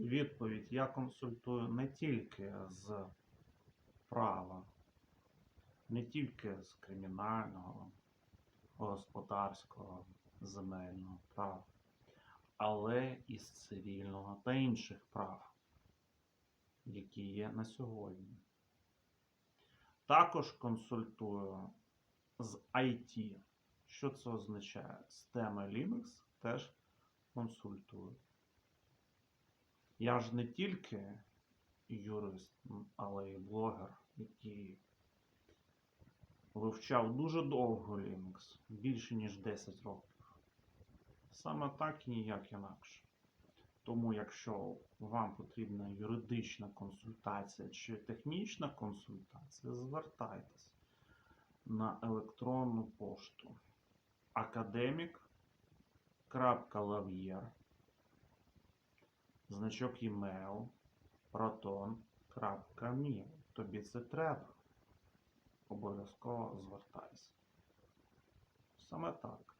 Відповідь я консультую не тільки з права, не тільки з кримінального, господарського, земельного права, але і з цивільного та інших прав, які є на сьогодні. Також консультую з IT. Що це означає? З теми Linux теж консультую. Я ж не тільки юрист, але й блогер, який вивчав дуже довго Linux, більше ніж 10 років. Саме так і ніяк інакше. Тому, якщо вам потрібна юридична консультація чи технічна консультація, звертайтесь на електронну пошту academic.lavyer значок email proton.me. Тобі це треба. Обов'язково звертайся. Саме так.